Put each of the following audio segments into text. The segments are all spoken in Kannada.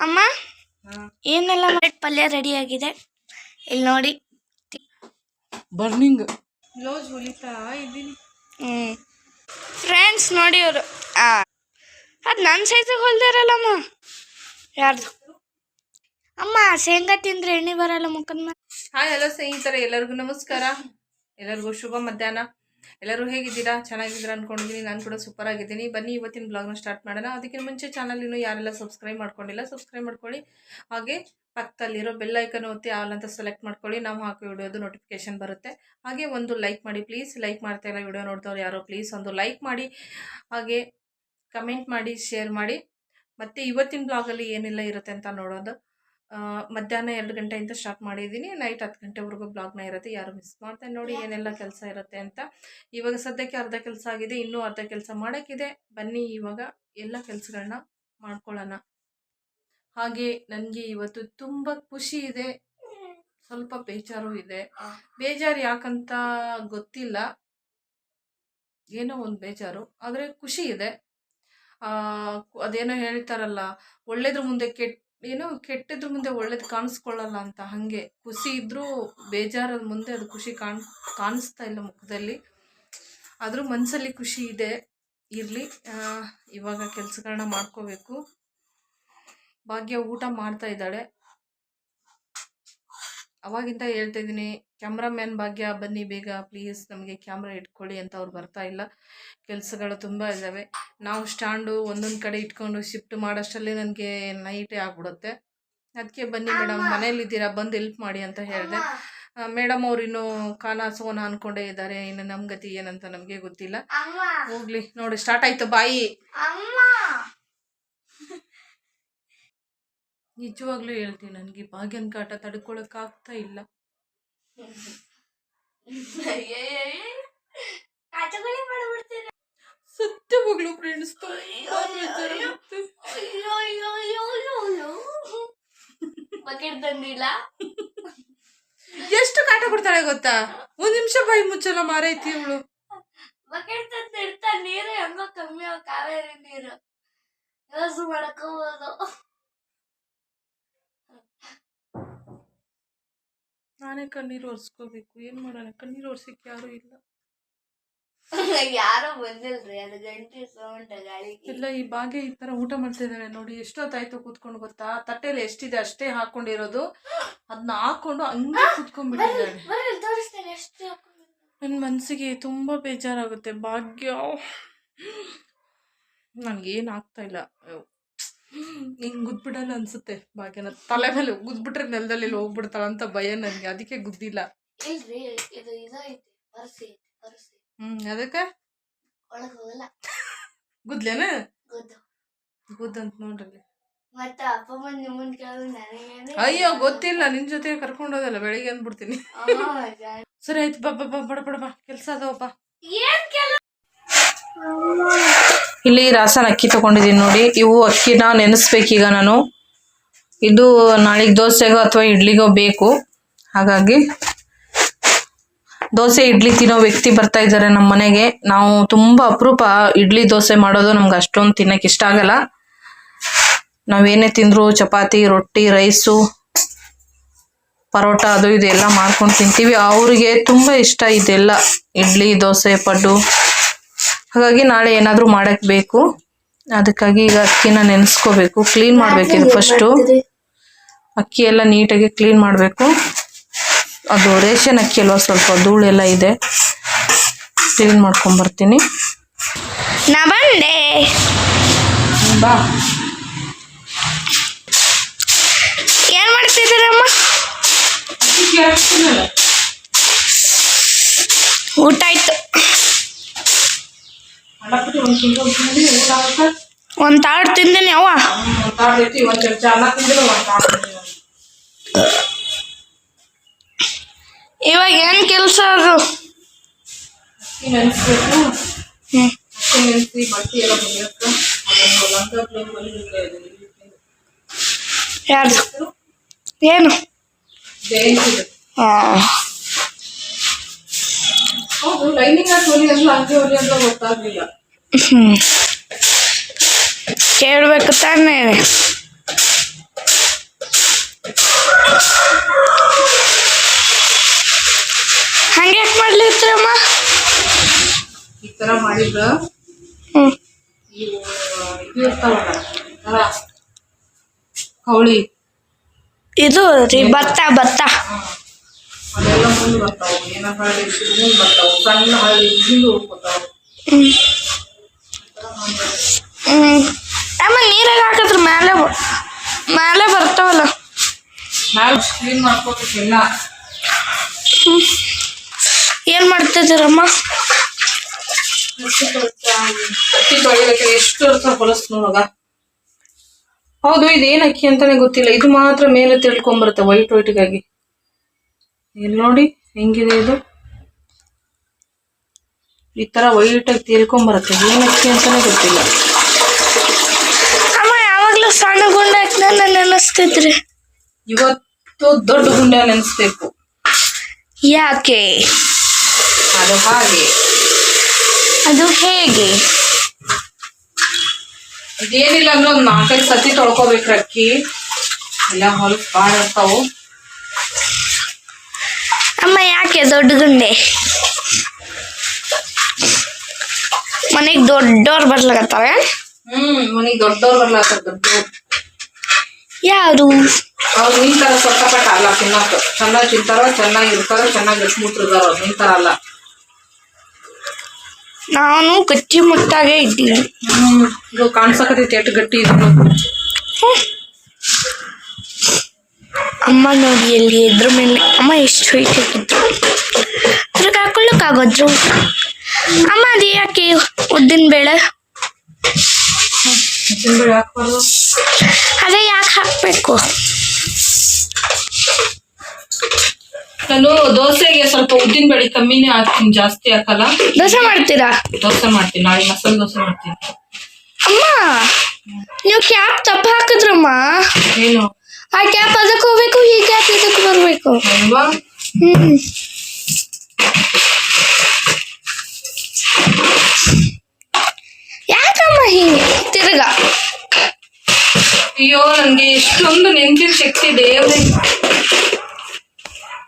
ಅಮ್ಮ ಏನೆಲ್ಲ ಮಾಡಿ ಪಲ್ಯ ರೆಡಿ ಆಗಿದೆ? ಇಲ್ಲಿ ನೋಡಿ. ಬರ್ನಿಂಗ್. ಬ್ಲೌಸ್ ಹೊಲಿತಾ ಇದ್ದೀನಿ. ಹ್ಞೂ ಫ್ರೆಂಡ್ಸ್ ನೋಡಿ ಅವರು ಅದು ನನ್ನ ಸೈಜಿಗೆ ಹೊಲ್ದಾರಲ್ಲಮ್ಮ ಯಾರ್ದು? ಅಮ್ಮ ಶೇಂಗಾ ತಿಂದ್ರೆ ಎಣ್ಣೆ ಬರಲ್ಲ ಮುಖದ ಹಾ ಹಾಯ್ ಹಲೋ ಸ್ನೇಹಿತರೆ ಎಲ್ಲರಿಗೂ ನಮಸ್ಕಾರ. ಎಲ್ಲರಿಗೂ ಶುಭ ಮಧ್ಯಾಹ್ನ. ಎಲ್ಲರೂ ಹೇಗಿದ್ದೀರಾ? ಚೆನ್ನಾಗಿದ್ದೀರಾ ಅನ್ಕೊಂಡಿದ್ದೀನಿ. ನಾನು ಕೂಡ ಸೂಪರ್ ಆಗಿದ್ದೀನಿ. ಬನ್ನಿ, ಇವತ್ತಿನ ಬ್ಲಾಗ್ನ ಸ್ಟಾರ್ಟ್ ಮಾಡೋಣ. ಅದಕ್ಕಿಂತ ಮುಂಚೆ ಚಾನಲ್ ಇನ್ನೂ ಯಾರೆಲ್ಲ ಸಬ್ಸ್ಕ್ರೈಬ್ ಮಾಡ್ಕೊಂಡಿಲ್ಲ ಸಬ್ಸ್ಕ್ರೈಬ್ ಮಾಡ್ಕೊಳ್ಳಿ. ಹಾಗೆ ಪಕ್ಕದಲ್ಲಿರೋ ಬೆಲ್ ಐಕನ್ ಒತ್ತಿ ಆಲ್ ಅಂತ ಸೆಲೆಕ್ಟ್ ಮಾಡ್ಕೊಳ್ಳಿ. ನಾವು ಹಾಕೋ ವಿಡಿಯೋದು ನೋಟಿಫಿಕೇಶನ್ ಬರುತ್ತೆ. ಹಾಗೆ ಒಂದು ಲೈಕ್ ಮಾಡಿ ಪ್ಲೀಸ್ ಲೈಕ್ ಮಾಡ್ತಾ ಇಲ್ಲ ವಿಡಿಯೋ ನೋಡ್ದವ್ರು ಯಾರೋ ಪ್ಲೀಸ್ ಒಂದು ಲೈಕ್ ಮಾಡಿ. ಹಾಗೆ ಕಮೆಂಟ್ ಮಾಡಿ ಶೇರ್ ಮಾಡಿ. ಮತ್ತು ಇವತ್ತಿನ ಬ್ಲಾಗಲ್ಲಿ ಏನೆಲ್ಲ ಇರುತ್ತೆ ಅಂತ ನೋಡೋದು. ಮಧ್ಯಾಹ್ನ ಎರಡು ಗಂಟೆಯಿಂದ ಸ್ಟಾರ್ಟ್ ಮಾಡಿದ್ದೀನಿ. ನೈಟ್ ಹತ್ತು ಗಂಟೆವರೆಗೂ ಬ್ಲಾಗ್ನ ಇರುತ್ತೆ. ಯಾರು ಮಿಸ್ ಮಾಡ್ತಾರೆ ನೋಡಿ ಏನೆಲ್ಲ ಕೆಲಸ ಇರುತ್ತೆ ಅಂತ. ಇವಾಗ ಸದ್ಯಕ್ಕೆ ಅರ್ಧ ಕೆಲಸ ಆಗಿದೆ ಇನ್ನೂ ಅರ್ಧ ಕೆಲಸ ಮಾಡೋಕ್ಕಿದೆ. ಬನ್ನಿ ಇವಾಗ ಎಲ್ಲ ಕೆಲಸಗಳನ್ನ ಮಾಡ್ಕೊಳ್ಳೋಣ. ಹಾಗೆ ನನಗೆ ಇವತ್ತು ತುಂಬ ಖುಷಿ ಇದೆ. ಸ್ವಲ್ಪ ಬೇಜಾರು ಇದೆ. ಬೇಜಾರು ಯಾಕಂತ ಗೊತ್ತಿಲ್ಲ. ಏನೋ ಒಂದು ಬೇಜಾರು ಆದರೆ ಖುಷಿ ಇದೆ. ಆ, ಅದೇನೋ ಹೇಳ್ತಾರಲ್ಲ ಒಳ್ಳೇದ್ರ ಮುಂದೆ ಕೆಟ್ಟ ಏನೋ ಕೆಟ್ಟದ್ರ ಮುಂದೆ ಒಳ್ಳೇದು ಕಾಣಿಸ್ಕೊಳ್ಳಲ್ಲ ಅಂತ ಹಾಗೆ. ಖುಷಿ ಇದ್ದರೂ ಬೇಜಾರದ ಮುಂದೆ ಅದು ಖುಷಿ ಕಾಣ್, ಕಾಣಿಸ್ತಾ ಇಲ್ಲ ಮುಖದಲ್ಲಿ. ಆದರೂ ಮನಸ್ಸಲ್ಲಿ ಖುಷಿ ಇದೆ, ಇರಲಿ. ಇವಾಗ ಕೆಲಸಗಳನ್ನ ಮಾಡ್ಕೋಬೇಕು. ಭಾಗ್ಯ ಊಟ ಮಾಡ್ತಾ ಇದ್ದಾಳೆ. ಅವಾಗಿಂದ ಹೇಳ್ತಾ ಇದ್ದೀನಿ ಕ್ಯಾಮ್ರಾಮ್ಯಾನ್ ಭಾಗ್ಯ ಬನ್ನಿ ಬೇಗ ಪ್ಲೀಸ್ ನಮಗೆ ಕ್ಯಾಮ್ರಾ ಇಟ್ಕೊಳ್ಳಿ ಅಂತ ಅವ್ರು ಬರ್ತಾ ಇಲ್ಲ. ಕೆಲಸಗಳು ತುಂಬ ಇದ್ದಾವೆ ನಾವು ಸ್ಟ್ಯಾಂಡು ಒಂದೊಂದು ಕಡೆ ಇಟ್ಕೊಂಡು ಶಿಫ್ಟ್ ಮಾಡೋಷ್ಟರಲ್ಲಿ ನನಗೆ ನೈಟೇ ಆಗ್ಬಿಡುತ್ತೆ. ಅದಕ್ಕೆ ಬನ್ನಿ ಮೇಡಮ್ ಮನೇಲಿದ್ದೀರಾ ಬಂದು ಹೆಲ್ಪ್ ಮಾಡಿ ಅಂತ ಹೇಳಿದೆ. ಮೇಡಮ್ ಅವ್ರು ಇನ್ನೂ ಕಾನ ಸೋನ ಅನ್ಕೊಂಡೇ ಇದ್ದಾರೆ. ಇನ್ನು ನಮ್ಮ ಗತಿ ಏನಂತ ನಮಗೆ ಗೊತ್ತಿಲ್ಲ. ಹೋಗ್ಲಿ ನೋಡಿ ಸ್ಟಾರ್ಟ್ ಆಯ್ತು ಬಾಯಿ ಅಮ್ಮ ನಿಜವಾಗ್ಲೂ ಹೇಳ್ತೀನಿ ನನಗೆ ಭಾಗ್ಯನ ಕಾಟ ತಡ್ಕೊಳಕ್ಕಾಗ್ತಾ ಇಲ್ಲ. ಸತ್ಯವಾಗ್ಲೂ ಫ್ರೆಂಡ್ಸ್ ತುಂಬಾ ಬೇಜಾರಾಗುತ್ತೆ ಅಯ್ಯೋ ಅಯ್ಯೋ ಅಯ್ಯೋ ಅಯ್ಯೋ ಅಯ್ಯೋ ಬಕೆಟ್ ತಂದಿಲ್ಲ? ಎಷ್ಟು ಕಾಟ ಕೊಡ್ತಾಳೆ ಗೊತ್ತಾ? ಒಂದ್ ನಿಮಿಷ ಬಾಯಿ ಮುಚ್ಚಲ್ಲ ಮಾರೈತಿ ಇವಳು. ಬಕೆಟ್ ತಂದು ಇಡ್ತಾ ನೀರು ಹೆಂಗೋ ಕಮ್ಮಿ ಕಾವೇರಿ ನೀರು. ಯೋಸು ಮಾಡ್ಕೋಬೋದು ನಾನೇ ಕಣ್ಣೀರು ಒರೆಸ್ಕೋಬೇಕು. ಏನ್ ಮಾಡೋಣ? ಕಣ್ಣೀರು ಒರೆಸಕ್ಕೆ ಯಾರು ಇಲ್ಲ. ಯಾರೋ ಬಂದಿಲ್ರಿ. ಅದು ಗಂಟೆ ಸೌಂಡ್ ಗಾಳಿಗೆ. ಇಲ್ಲ ಈ ಭಾಗ್ಯ ಈ ತರ ಊಟ ಮಾಡ್ತಾ ಇದ್ದಾಳೆ ನೋಡಿ. ಎಷ್ಟೊತ್ತಾಯ್ತು ಕೂತ್ಕೊಂಡು ಗೊತ್ತಾ? ತಟ್ಟೆಲಿ ಎಷ್ಟಿದೆ ಅಷ್ಟೇ ಹಾಕೊಂಡಿರೋದು. ಅದನ್ನ ಹಾಕೊಂಡು ಹಂಗೆ ಕೂತ್ಕೊಂಡ್ಬಿಟ್ಟಿದ್ದಾಳೆ. ಬರ್ರಿ ತೋರಿಸ್ತೇನೆ ಎಷ್ಟು ನನ್ನ ಮನಸ್ಸಿಗೆ ತುಂಬ ಬೇಜಾರಾಗುತ್ತೆ. ಭಾಗ್ಯ. ನನಗೇನು ಆಗ್ತಾ ಇಲ್ಲ. ಹಿಂಗೆ ಗುದ್ಬಿಡಲ್ಲ ಅನ್ಸುತ್ತೆ ಭಾಗ್ಯನ. ತಲೆ ಮೇಲೆ ಗುದ್ಬಿಟ್ರೆ ನೆಲದಲ್ಲಿ ಹೋಗ್ಬಿಡ್ತಾಳ ಅಂತ ಭಯ ನನಗೆ ಅದಕ್ಕೆ ಗುದ್ದಿಲ್ಲ. ಹ್ಮ್ ಅದಕ್ಕೆ? ಗುದ್ಲೇನ? ಗುದ್ದಂತ ನೋಡ್ರಿ. ಅಯ್ಯೋ ಗೊತ್ತಿಲ್ಲ ನಿನ್ ಜೊತೆ ಕರ್ಕೊಂಡು ಹೋದಲ್ಲ ಬೆಳಿಗ್ಗೆ ಅಂದ್ಬಿಡ್ತೀನಿ. ಸರಿ ಆಯ್ತು ಬಾ ಬಾ ಬಾ ಬಡ ಬಡ ಬಾ. ಕೆಲಸ ಅದಾವಪ್ಪ ಏನ್ ಇಲ್ಲಿ ರಾಸನ್ ಅಕ್ಕಿ ತಗೊಂಡಿದ್ದೀನಿ ನೋಡಿ. ಇವು ಅಕ್ಕಿನ ನೆನೆಸ್ಬೇಕೀಗ ನಾನು. ಇದು ನಾಳೆಗೆ ದೋಸೆಗೋ ಅಥವಾ ಇಡ್ಲಿಗೋ ಬೇಕು. ಹಾಗಾಗಿ ದೋಸೆ, ಇಡ್ಲಿ ತಿನ್ನೋ ವ್ಯಕ್ತಿ ಬರ್ತಾ ಇದ್ದಾರೆ ನಮ್ಮ ಮನೆಗೆ. ನಾವು ತುಂಬ ಅಪರೂಪ ಇಡ್ಲಿ ದೋಸೆ ಮಾಡೋದು ನಮ್ಗೆ ಅಷ್ಟೊಂದು ತಿನ್ನಕ್ಕೆ ಇಷ್ಟ ಆಗಲ್ಲ. ನಾವೇನೇ ತಿಂದ್ರು ಚಪಾತಿ, ರೊಟ್ಟಿ, ರೈಸು, ಪರೋಟ ಅದು ಇದೆಲ್ಲ ಮಾಡ್ಕೊಂಡು ತಿಂತೀವಿ. ಅವರಿಗೆ ತುಂಬ ಇಷ್ಟ ಇದೆಲ್ಲ. ಇಡ್ಲಿ, ದೋಸೆ, ಪಡ್ಡು. ಹಾಗಾಗಿ ನಾಳೆ ಏನಾದರೂ ಮಾಡಕ್ ಬೇಕು. ಅದಕ್ಕಾಗಿ ಈಗ ಅಕ್ಕಿನ ನೆನೆಸ್ಕೋಬೇಕು. ಕ್ಲೀನ್ ಮಾಡ್ಬೇಕು ಇದು ಫಸ್ಟು ಅಕ್ಕಿ ಎಲ್ಲ ನೀಟಾಗಿ ಕ್ಲೀನ್ ಮಾಡಬೇಕು. ಅದು ರೇಷನ್ ಅಕ್ಕಿ ಅಲ್ವಾ ಸ್ವಲ್ಪ ಧೂಳೆಲ್ಲ ಇದೆ. ಕ್ಲೀನ್ ಮಾಡ್ಕೊಂಬರ್ತೀನಿ ನಾ ಬಂದೆ. ಬಾ. ಏನ್ ಮಾಡ್ತಿದ್ದೀರಮ್ಮ? ಊಟ ಆಯ್ತು. ಒಂದ್ ತಾಡ್ ತಿಂದಿನಿ ಅವ್ವ. ಇವಾಗ ಏನ್ ಕೆಲಸ ಅದು? ಯಾರ್ದು? ಏನು? ಹಾ ಹೌದು ಲೈನಿಂಗ್ ಹಾಕಿ ಹೊಲಿ ಅಂದ್ರೆ ಹಂಗೆ ಅಂತ ಗೊತ್ತಾಗ್ಲಿಲ್ಲ. ಕೇಳ್ಬೇಕು ತಾನೇ. ಹಂಗೆ ಮಾಡ್ಲಿತ್ತಮ್ಮ ಈ ಥರ ಮಾಡಿದ್ರು ಕೌಳಿ ಇದು ರೀ ಭತ್ತ ಭತ್ತ. ಸಣ್ಣ ಹಳ್ಳಿ ಹಿಂದೆ ಹ್ಞೂ ಅಮ್ಮ ನೀರಾಗ ಹಾಕಿದ್ರ ಮೇಲೆ ಮೇಲೆ ಬರ್ತಾವಲ್ಲ. ನಾವು ಕ್ಲೀನ್ ಮಾಡ್ಕೋಬೇಕಿಲ್ಲ. ಏನು ಮಾಡ್ತಿದ್ದೀರಮ್ಮ? ಅಕ್ಕಿ ತೊಳಿಬೇಕಾದ್ರೆ ಎಷ್ಟು ಅರ್ಥ ಹೊಲಸ್ ನೋಡಗ ಹೌದು ಇದೇನ್ ಅಕ್ಕಿ ಅಂತಾನೆ ಗೊತ್ತಿಲ್ಲ. ಇದು ಮಾತ್ರ ಮೇಲೆ ತಿಳ್ಕೊಂಬರುತ್ತೆ ವೈಟ್ ವೈಟ್ಗಾಗಿ ಇಲ್ಲಿ ನೋಡಿ ಹೆಂಗಿದೆ ಇದು? ಈ ತರ ವೈಟ್ ಆಗಿ ತೇಲ್ಕೊಂಬರುತ್ತೆ ಏನಕ್ಕೆ ಅಂತಾನೆ ಗೊತ್ತಿಲ್ಲ. ಅಮ್ಮ ಯಾವಾಗಲೂ ಸಣ್ಣ ಗುಂಡ ಹಾಕಿ ನನ್ನ ಇವತ್ತು ದೊಡ್ಡ ಗುಂಡ ನೆನೆಸ್ಬೇಕು. ಯಾಕೆ? ಅದು ಹಾಗೆ. ಅದು ಹೇಗೆ? ಇದೇನಿಲ್ಲ ಅಂದ್ರೆ ಒಂದ್ ನಾಲ್ಕೈದು ಸತಿ ತೊಳ್ಕೊಬೇಕ್ರಿ ಅಕ್ಕಿ. ಎಲ್ಲ ಹೊಲ ಬಾಳ ಇರ್ತಾವು. ಅಮ್ಮ ಯಾಕೆ ದೊಡ್ಡ ಗುಂಡೆ? ಮನೆಗೆ ದೊಡ್ಡವ್ರು ಬರ್ಲಾಕತ್ತಾವೆ ಹ್ಮ್ ಮನಿಗ್ ದೊಡ್ಡವ್ರು ಬರ್ಲಾಕ ದೊಡ್ಡವ್ರು ಯಾರು? ಅವ್ರು ನಿಂತಾರ ಸೊಟ್ಟಪಟ್ಟ ಅಲ್ಲ ತಿನ್ನೋಕೆ. ಚೆನ್ನಾಗಿ ತಿಂತಾರ ಚೆನ್ನಾಗಿ ಇರ್ತಾರ ಚೆನ್ನಾಗಿ ಅವ್ರು ನಿಂತಾರಲ್ಲ. ನಾನು ಗಟ್ಟಿ ಮುಟ್ಟಾಗೆ ಇದ್ದೀನಿ. ಹ್ಮ್ ಇದು ಕಾಣ್ಸಕತೈತಿ ಎಷ್ಟು ಗಟ್ಟಿ ಇದನ್ನು ಅಮ್ಮ ನೋಡಿ ಎಲ್ಲಿ ಇದ್ರ ಮೇಲೆ ಅಮ್ಮ ಎಷ್ಟು ಸ್ವೀಟ್ ಹಾಕಿದ್ರು. ಅದ್ರಾಗ ಹಾಕೊಳ್ಳೋಕ್ಕಾಗೋದ್ರು. ಅಮ್ಮ ಅದು ಯಾಕೆ ಉದ್ದಿನ ಬೇಳೆ? ತಿಂಬೇಳೆ ಹಾಕ್ಬಾರ್ದು. ಅದೇ ಯಾಕೆ ಹಾಕಬೇಕು? ನಾನು ದೋಸೆಗೆ ಸ್ವಲ್ಪ ಉದ್ದಿನ ಬೇಳೆ ಕಮ್ಮಿನೇ ಹಾಕ್ತೀನಿ ಜಾಸ್ತಿ ಹಾಕಲ್ಲ. ದೋಸೆ ಮಾಡ್ತೀರಾ? ದೋಸೆ ಮಾಡ್ತೀನಿ ನಾಳೆ ಮಸಾಲೆ ದೋಸೆ ಮಾಡ್ತೀನಿ. ಅಮ್ಮ ನೀವು ಕ್ಯಾಪ್ ತಪ್ಪ ಹಾಕಿದ್ರಮ್ಮ. ಏನು? ಆ ಕ್ಯಾಪ್ ಅದಕ್ಕೆ ಹೋಗ್ಬೇಕು ಈ ಕ್ಯಾಪ್ ಇದಕ್ಕೆ ಬರಬೇಕು. ಅಲ್ವಾ? ಹ್ಮ್. ಯಾಕಮ್ಮ ಹೀಗೆ? ತಿರ್ಗ. ಅಯ್ಯೋ ನನ್ಗೆ ಎಷ್ಟೊಂದು ನೆನಪಿನ ಶಕ್ತಿ ದೇವ್ರಿ.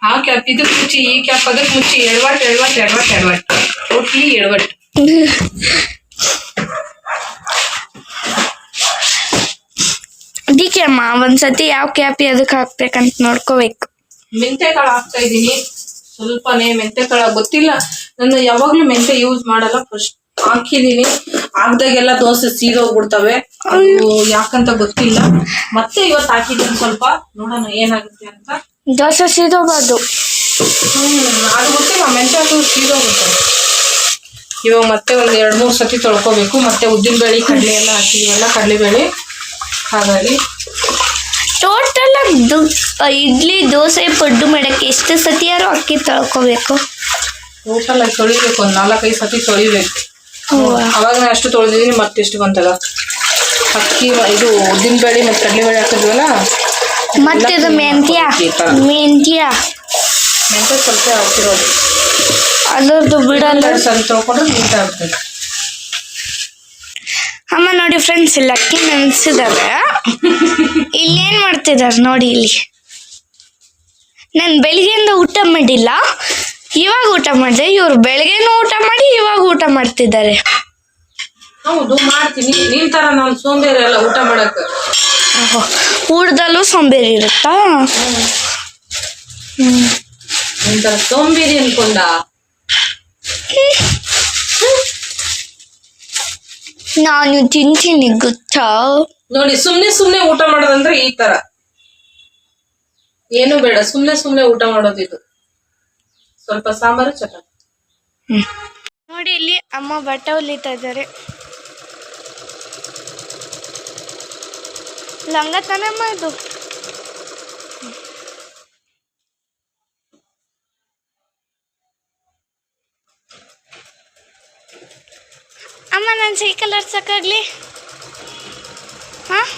ಆ ಕ್ಯಾಪ್ ಇದಕ್ ಮುಚ್ಚಿ ಈ ಕ್ಯಾಪ್ ಅದಕ್ ಮುಚ್ಚಿ ಎಡವಟ್ ಎಡವಟ್ ಎಡವಟ್ ಎಡವಟ್. ಟೋಟ್ಲಿ ಎಡವಟ್. ಅದಕ್ಕೆ ಅಮ್ಮ ಒಂದ್ಸತಿ ಯಾವ ಕ್ಯಾಪ್ ಅದಕ್ಕೆ ಹಾಕ್ಬೇಕಂತ ನೋಡ್ಕೋಬೇಕು. ಮೆಂತೆ ಕಾಳು ಹಾಕ್ತಾ ಇದ್ದೀನಿ. ಸ್ವಲ್ಪನೇ ಮೆಂತೆ ಕಾಳು ಗೊತ್ತಿಲ್ಲ. ನಾನು ಯಾವಾಗ್ಲೂ ಮೆಂತೆ ಯೂಸ್ ಮಾಡಲ್ಲ ಫಸ್ಟ್ ಹಾಕಿದೀನಿ. ಹಾಕ್ದಾಗೆಲ್ಲ ದೋಸೆ ಸೀದೋಗ್ಬಿಡ್ತವೆ ಅದು ಯಾಕಂತ ಗೊತ್ತಿಲ್ಲ. ಮತ್ತೆ ಇವತ್ತು ಹಾಕಿದ್ದೀನಿ ಸ್ವಲ್ಪ. ನೋಡೋಣ ಏನಾಗುತ್ತೆ ಅಂತ. ದೋಸೆ ಸೀದೋಬಾರ್ದು ಹ್ಮ್ ಅದು ಗೊತ್ತಿಲ್ಲ ಮೆಂತೆ ಅದು ಸೀದೋಗುತ್ತೆ ಇವಾಗ ಮತ್ತೆ ಒಂದು ಎರಡ್ ಮೂರ್ ಸತಿ ತೊಳ್ಕೊಬೇಕು. ಮತ್ತೆ ಉದ್ದಿನ ಬೇಳೆ ಕಡಲೆ ಎಲ್ಲ ಹಾಕಿದೀವಲ್ಲ ಕಡಲೆಬೇಳೆ ಹಾಗಾಗಿ. ಟೋಟಲ್ ಇಡ್ಲಿ ದೋಸೆ ಪಡ್ಡು ಮಾಡಕ್ಕೆ ಎಷ್ಟು ಸತಿಯಾರು ಅಕ್ಕಿ ತೊಳ್ಕೊಬೇಕು? ಟೋಟಲ್ ಆಗಿ ತೊಳಿಬೇಕು ಒಂದು ನಾಲ್ಕೈದು ಸತಿ ತೊಳಿಬೇಕು. ಅವಾಗ ನಾನು ಅಷ್ಟು ತೊಳೆದಿದ್ದೀನಿ ಮತ್ತೆ ಎಷ್ಟು ಬಂತಲ್ಲ? ಅಕ್ಕಿ ಇದು ಉದ್ದಿನ ಬೇಳೆ ಮತ್ತೆ ಕಡಲೆಬೇಳೆ ಹಾಕಿದ್ವಲ್ಲ? ಮತ್ತೆ ಇದು ಮೆಂತ್ಯ? ಮೆಂತ್ಯ? ಮೆಂತೆ ಸ್ವಲ್ಪ ಹಾಕಿರೋದು ಅದರದ್ದು ಬಿಡಲ್ಲ. ಸ್ವಲ್ಪ ತೊಳ್ಕೊಂಡು ತೊಳ್ಕೊಂಡ್ರೆ ನೀಟ್ ಆಗ್ತದೆ ಅಮ್ಮ ನೋಡಿ ಫ್ರೆಂಡ್ಸ್ ಇಲ್ಲ ಅಕ್ಕಿ ನೆನೆಸಿದಾರೆ. ಇಲ್ಲೇನು ಮಾಡ್ತಿದ್ದಾರೆ ನೋಡಿ ಇಲ್ಲಿ? ನಾನು ಬೆಳಿಗ್ಗೆಯಿಂದ ಊಟ ಮಾಡಿಲ್ಲ. ಇವಾಗ ಊಟ ಮಾಡಿದೆ ಇವ್ರು ಬೆಳಗ್ಗೆನೂ ಊಟ ಮಾಡಿ ಇವಾಗ ಊಟ ಮಾಡ್ತಿದ್ದಾರೆ. ಹೌದು ಮಾಡ್ತೀನಿ. ನಿನ್ ತರ ನಾನು ಸೋಂಬೇರಿ ಅಲ್ಲ ಊಟ ಮಾಡಕ್. ಓಹೋ, ಊಟದಲ್ಲೂ ಸೋಂಬೇರಿ ಇರುತ್ತಾ? ಹ್ಮ್. ನಿನ್ ತರ ಸೋಂಬೇರಿ ಅನ್ಕೊಂಡ. ನಾನು ತಿಂತೀನಿ ಗೊತ್ತಾ? ನೋಡಿ ಸುಮ್ನೆ ಸುಮ್ನೆ ಊಟ ಮಾಡೋದಂದ್ರೆ ಈ ತರ. ಏನು ಬೇಡ ಸುಮ್ನೆ ಸುಮ್ನೆ ಊಟ ಮಾಡೋದಿದು. ಸ್ವಲ್ಪ ಸಾಂಬಾರು ನೋಡಿ ಇಲ್ಲಿ ಅಮ್ಮ ಬಟ್ಟ ಹೊಲಿತಾ ಇದ್ದಾರೆ. ಲಂಗ ತಾನಮ್ಮ ಇದು? ಅಮ್ಮ, ನಾನು ಸೈಕಲ್ ಹರ್ಸಕ್ಕಾಗ್ಲಿ? ಹಾಂ?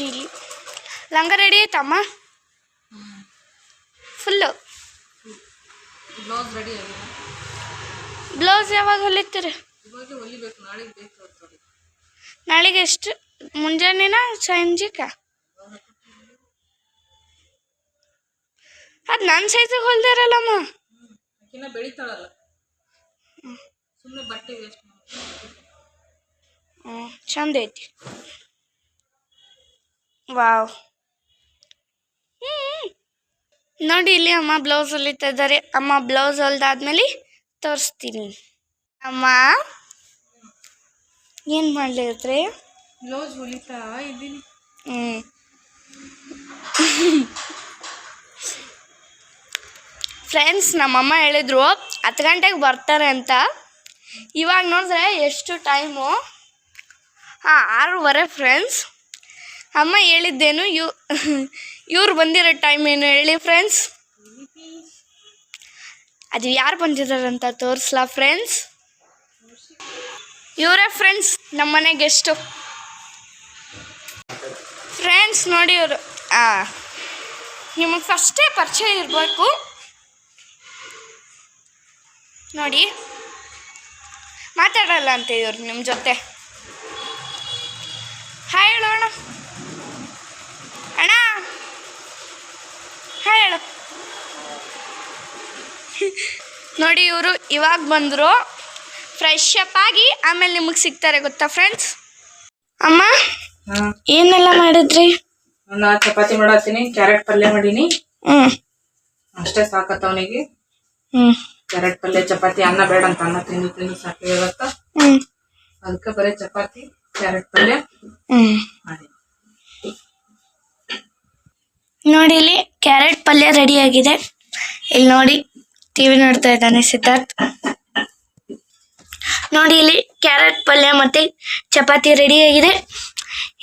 ನೋಡಿ ಲಂಗ ರೆಡಿ ಆಯ್ತಮ್ಮ? ಫುಲ್ಲು ಬ್ಲೌಸ್ ರೆಡಿ ಆಗಿದೆ. ಬ್ಲೌಸ್ ಯಾವಾಗ ಹೊಲಿತೀರಿ? ನಾಳೆಗೆ ಎಷ್ಟು? ಮುಂಜಾನೆನ ಸಂಜೆಕ ಅದು ನನ್ನ ಸೈಜಿಗೆ ಹೊಲ್ದಾರಲ್ಲಮ್ಮ ಅಕ್ಕಿನ ಬೆಳಿತಾಳಲ್ಲ. ಸುಮ್ಮನೆ ಬಟ್ಟೆ ವೇಸ್ಟ್ ಹ್ಞೂ ಚಂದ ಐತಿ. ವಾವ್. ನೋಡಿ ಇಲ್ಲಿ ಅಮ್ಮ ಬ್ಲೌಸ್ ಹೊಲಿತಾ ಇದ್ದಾರೆ. ಅಮ್ಮ ಬ್ಲೌಸ್ ಹೊಲ್ದಾದ್ಮೇಲೆ ತೋರಿಸ್ತೀನಿ. ಅಮ್ಮ ಏನು ಮಾಡ್ಲಿದ್ರೆ ಬ್ಲೌಸ್ ಹೊಲಿತಾ ಇದ್ದೀನಿ. ಹ್ಞೂ ಫ್ರೆಂಡ್ಸ್ ನಮ್ಮಮ್ಮ ಹೇಳಿದ್ರು ಹತ್ತು ಗಂಟೆಗೆ ಬರ್ತಾರೆ ಅಂತ. ಇವಾಗ ನೋಡಿದ್ರೆ ಎಷ್ಟು ಟೈಮು ಹಾಂ ಆರೂವರೆ ಫ್ರೆಂಡ್ಸ್ ಅಮ್ಮ ಹೇಳಿದ್ದೇನು ಇವ್ ಇವ್ರು ಬಂದಿರೋ ಟೈಮ್ ಏನು ಹೇಳಿ ಫ್ರೆಂಡ್ಸ್ ಅದು ಯಾರು ಬಂದಿದ್ದಾರಂತ ತೋರಿಸ್ಲಾ ಫ್ರೆಂಡ್ಸ್ ಇವರೇ ಫ್ರೆಂಡ್ಸ್ ನಮ್ಮನೆ ಗೆಸ್ಟು ಫ್ರೆಂಡ್ಸ್ ನೋಡಿ ಇವರು ಹಾಂ ನಿಮಗೆ ಫಸ್ಟೇ ಪರಿಚಯ ಇರಬೇಕು. ನೋಡಿ, ಮಾತಾಡಲ್ಲ ಅಂತ ಇವ್ರು ನಿಮ್ಮ ಜೊತೆ. ನೋಡಿ ಇವರು ಇವಾಗ ಬಂದರು ಫ್ರೆಶ್ ಅಪ್ ಆಗಿ ಆಮೇಲೆ ನಿಮಗೆ ಸಿಗ್ತಾರೆ ಗೊತ್ತಾ ಫ್ರೆಂಡ್ಸ್ ಅಮ್ಮ ಏನೆಲ್ಲ ಮಾಡಿದ್ರಿ? ನಾ ಚಪಾತಿ ಮಾಡತ್ತೀನಿ ಕ್ಯಾರೆಟ್ ಪಲ್ಯ ಮಾಡೀನಿ. ಹ್ಮ್. ಅಷ್ಟೇ ಸಾಕತ್ತ ಅವನಿಗೆ. ಹ್ಮ್. ಕ್ಯಾರೆಟ್ ಪಲ್ಯ ಚಪಾತಿ ಅನ್ನ ಬೇಡ ಅಂತ ಅನ್ನ ತಿಂದು ತಿಂದು ಸಾಕಿರತ್ತ ಹ್ಞೂ ಅದಕ್ಕೆ ಬರೀ ಚಪಾತಿ ಕ್ಯಾರೆಟ್ ಪಲ್ಯ ಹ್ಮ್. ಮಾಡಿ. ನೋಡಿ ಇಲ್ಲಿ ಕ್ಯಾರೆಟ್ ಪಲ್ಯ ರೆಡಿ ಆಗಿದೆ. ಇಲ್ಲಿ ನೋಡಿ ಟಿವಿ ನೋಡ್ತಾ ಇದ್ದಾನೆ ಸಿದ್ಧಾರ್ಥ್. ನೋಡಿ ಇಲ್ಲಿ ಕ್ಯಾರೆಟ್ ಪಲ್ಯ ಮತ್ತೆ ಚಪಾತಿ ರೆಡಿ ಆಗಿದೆ.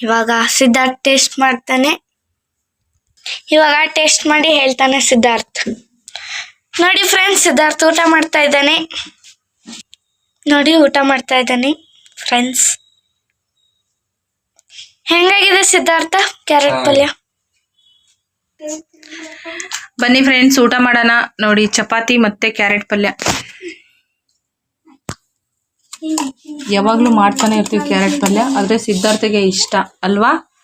ಇವಾಗ ಸಿದ್ಧಾರ್ಥ್ ಟೇಸ್ಟ್ ಮಾಡ್ತಾನೆ. ಇವಾಗ ಟೇಸ್ಟ್ ಮಾಡಿ ಹೇಳ್ತಾನೆ ಸಿದ್ಧಾರ್ಥ್. ನೋಡಿ ಫ್ರೆಂಡ್ಸ್ ಸಿದ್ಧಾರ್ಥ್ ಊಟ ಮಾಡ್ತಾ ಇದ್ದಾನೆ. ನೋಡಿ ಊಟ ಮಾಡ್ತಾ ಇದ್ದಾನೆ ಫ್ರೆಂಡ್ಸ್ ಹೆಂಗಾಗಿದೆ ಸಿದ್ಧಾರ್ಥ ಕ್ಯಾರೆಟ್ ಪಲ್ಯ? ಬನ್ನಿ ಫ್ರೆಂಡ್ಸ್ ಊಟ ಮಾಡೋಣ. ನೋಡಿ ಚಪಾತಿ ಮತ್ತೆ ಕ್ಯಾರೆಟ್ ಪಲ್ಯ. ಯಾವಾಗ್ಲೂ ಮಾಡ್ತಾನೆ ಇರ್ತೀವಿ ಕ್ಯಾರೆಟ್ ಪಲ್ಯ ಆದ್ರೆ ಸಿದ್ಧಾರ್ಥಗೆ ಇಷ್ಟ ಅಲ್ವಾ?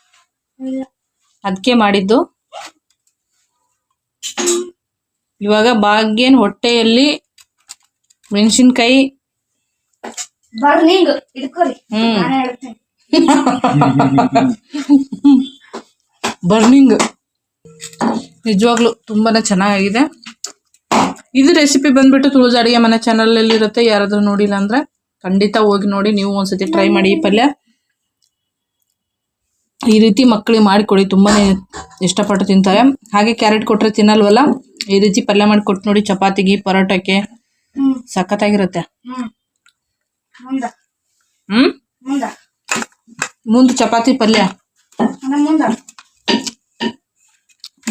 ಅದಕ್ಕೆ ಮಾಡಿದ್ದು. ಇವಾಗ ಭಾಗ್ಯನ್ ಹೊಟ್ಟೆಯಲ್ಲಿ ಮೆಣಸಿನ್ಕಾಯಿ. ಬರ್ನಿಂಗ್. ನಿಜವಾಗ್ಲು ತುಂಬಾನೇ ಚೆನ್ನಾಗಿದೆ. ಇದು ರೆಸಿಪಿ ಬಂದ್ಬಿಟ್ಟು ತುಳಜ ಅಡುಗೆ ಮನೆ ಚಾನಲ್ ಇರುತ್ತೆ ಯಾರಾದ್ರೂ ನೋಡಿಲ್ಲ ಅಂದ್ರೆ ಖಂಡಿತ ಹೋಗಿ ನೋಡಿ. ನೀವು ಒಂದ್ಸತಿ ಟ್ರೈ ಮಾಡಿ ಈ ಪಲ್ಯ. ಈ ರೀತಿ ಮಕ್ಕಳಿಗೆ ಮಾಡಿಕೊಡಿ. ತುಂಬಾನೇ ಇಷ್ಟಪಟ್ಟು ತಿಂತಾರೆ. ಹಾಗೆ ಕ್ಯಾರೆಟ್ ಕೊಟ್ರೆ ತಿನ್ನಲ್ವಲ್ಲ? ಈ ರೀತಿ ಪಲ್ಯ ಮಾಡಿ ಕೊಟ್ಟು ನೋಡಿ. ಚಪಾತಿಗೆ ಪರೋಟಕ್ಕೆ ಸಖತ್ತಾಗಿರುತ್ತೆ. ಹ್ಮ್? ಮುಂದ. ಚಪಾತಿ ಪಲ್ಯ.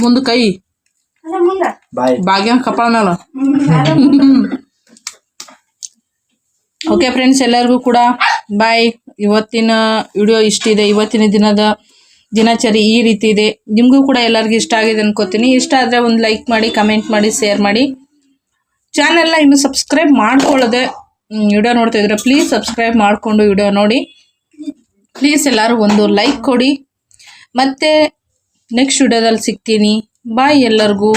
ಮುಂದ ಮುಂದೆ ಕೈ. ಅಲ್ಲ ಮುಂದ. ಭಾಗ್ಯ ಕಪಾಳ ಮೇಲೆ ಓಕೆ ಫ್ರೆಂಡ್ಸ್ ಎಲ್ಲರಿಗೂ ಕೂಡ ಬಾಯ್ ಇವತ್ತಿನ ವಿಡಿಯೋ ಇಷ್ಟಿದೆ. ಇವತ್ತಿನ ದಿನದ ದಿನಚರಿ ಈ ರೀತಿ ಇದೆ. ನಿಮಗೂ ಕೂಡ ಎಲ್ಲರಿಗೂ ಇಷ್ಟ ಆಗಿದೆ ಅನ್ಕೋತೀನಿ. ಇಷ್ಟ ಆದರೆ ಒಂದು ಲೈಕ್ ಮಾಡಿ ಕಮೆಂಟ್ ಮಾಡಿ ಶೇರ್ ಮಾಡಿ. ಚಾನೆಲ್ನ ಇನ್ನು ಸಬ್ಸ್ಕ್ರೈಬ್ ಮಾಡ್ಕೊಳ್ಳೋದೆ ವಿಡಿಯೋ ನೋಡ್ತಾ ಇದ್ರೆ ಪ್ಲೀಸ್ ಸಬ್ಸ್ಕ್ರೈಬ್ ಮಾಡಿಕೊಂಡು ವಿಡಿಯೋ ನೋಡಿ. ಪ್ಲೀಸ್ ಎಲ್ಲರೂ ಒಂದು ಲೈಕ್ ಕೊಡಿ. ಮತ್ತೆ ನೆಕ್ಸ್ಟ್ ವಿಡಿಯೋದಲ್ಲಿ ಸಿಗ್ತೀನಿ. ಬಾಯ್ ಎಲ್ಲರಿಗೂ.